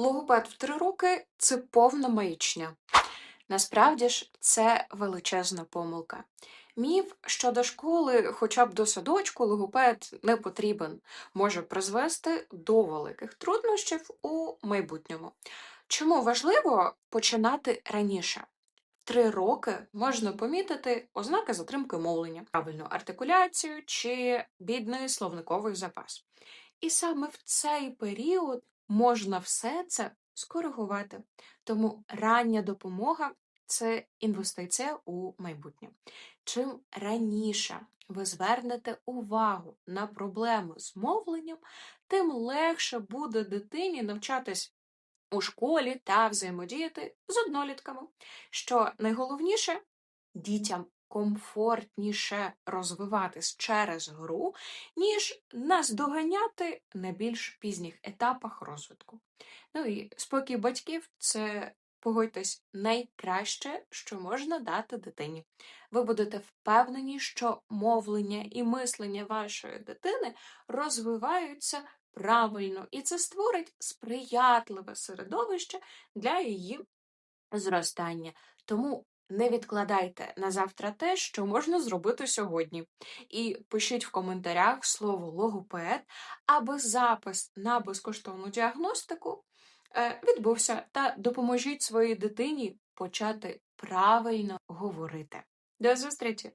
Логопед в три роки це повна маячня. Насправді ж це величезна помилка. Міф, що до школи, хоча б до садочку, логопед не потрібен, може призвести до великих труднощів у майбутньому. Чому важливо починати раніше? Три роки можна помітити ознаки затримки мовлення, правильну артикуляцію чи бідний словниковий запас. І саме в цей період можна все це скоригувати. Тому рання допомога це інвестиція у майбутнє. Чим раніше ви звернете увагу на проблеми з мовленням, тим легше буде дитині навчатись у школі та взаємодіяти з однолітками. Що найголовніше, дітям комфортніше розвиватись через гру, ніж наздоганяти на більш пізніх етапах розвитку. Ну і спокій батьків це, погодьтесь, найкраще, що можна дати дитині. Ви будете впевнені, що мовлення і мислення вашої дитини розвиваються правильно, і це створить сприятливе середовище для її зростання. Тому не відкладайте на завтра те, що можна зробити сьогодні. І пишіть в коментарях слово логопед, аби запис на безкоштовну діагностику е, відбувся, та допоможіть своїй дитині почати правильно говорити. До зустрічі!